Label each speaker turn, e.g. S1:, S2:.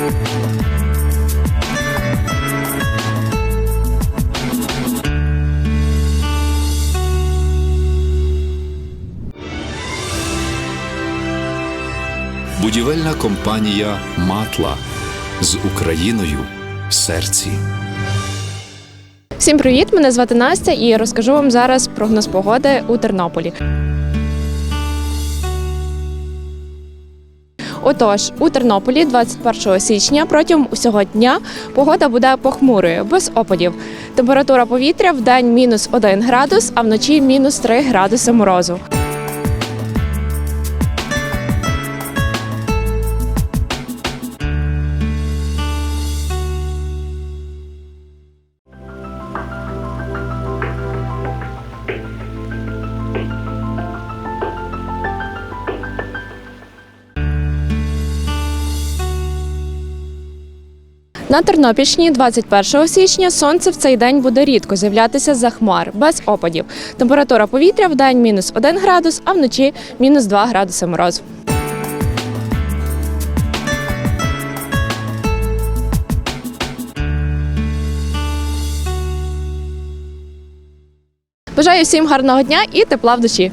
S1: Будівельна компанія Матла з Україною в серці.
S2: Всім привіт! Мене звати Настя і розкажу вам зараз прогноз погоди у Тернополі. Отож, у Тернополі 21 січня протягом усього дня погода буде похмурою, без опадів. Температура повітря в день мінус 1 градус, а вночі мінус 3 градуси морозу. На Тернопільщині 21 січня сонце в цей день буде рідко з'являтися за хмар, без опадів. Температура повітря в день мінус 1 градус, а вночі мінус 2 градуси морозу. Бажаю всім гарного дня і тепла в душі.